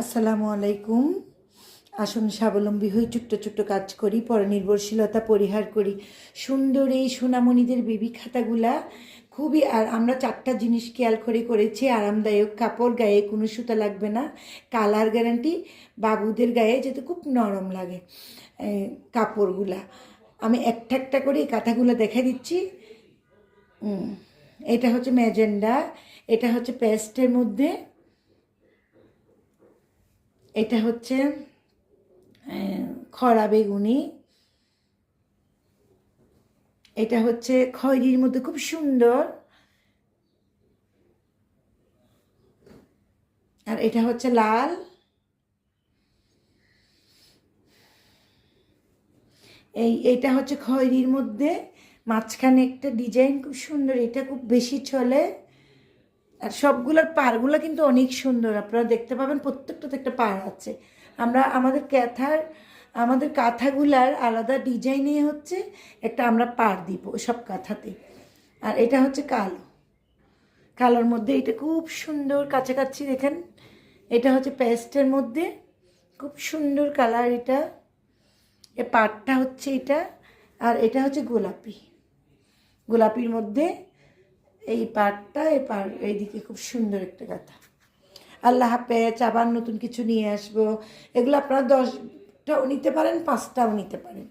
আসসালামু আলাইকুম। আসুন, স্বাবলম্বী হই ছোট্ট ছোট্ট কাজ করি, পরনির্ভরশীলতা পরিহার করি। সুন্দর এই সোনামণিদের বেবি খাতাগুলা খুবই, আর আমরা চারটা জিনিস খেয়াল করে করেছি, আরামদায়ক কাপড়, গায়ে কোনো সুতা লাগবে না, কালার গ্যারান্টি, বাবুদের গায়ে যেতে খুব নরম লাগে কাপড়গুলা। আমি একটা একটা করে এই কাঁথাগুলো দেখা দিচ্ছি। এটা হচ্ছে ম্যাজেন্ডা, এটা হচ্ছে পেস্টের মধ্যে। এটা হচ্ছে খরা বেগুনি। এটা হচ্ছে খয়েরির মধ্যে, খুব সুন্দর। আর এটা হচ্ছে লাল। এই এটা হচ্ছে খয়েরির মধ্যে। মাঝখানে একটা ডিজাইন খুব সুন্দর, এটা খুব বেশি চলে। আর সবগুলোর পাড়গুলো কিন্তু অনেক সুন্দর। আপনারা দেখতে পাবেন প্রত্যেকটাতে একটা পাড় আছে। আমরা আমাদের ক্যাথার, আমাদের কাঁথাগুলার আলাদা ডিজাইনে হচ্ছে একটা আমরা পাড় দিব সব কাঁথাতে। আর এটা হচ্ছে কালো। কালোর মধ্যে এটা খুব সুন্দর কাছাকাছি দেখেন। এটা হচ্ছে পেস্টের মধ্যে। খুব সুন্দর কালার এটা। এ পাড়টা হচ্ছে এটা। আর এটা হচ্ছে গোলাপি। গোলাপির মধ্যে এই পাটটা এই পাড় এইদিকে খুব সুন্দর একটা কথা। আল্লাহ হাফেজ, আবার নতুন কিছু নিয়ে আসব। এগুলো আপনারা দশটাও নিতে পারেন, পাঁচটাও নিতে পারেন।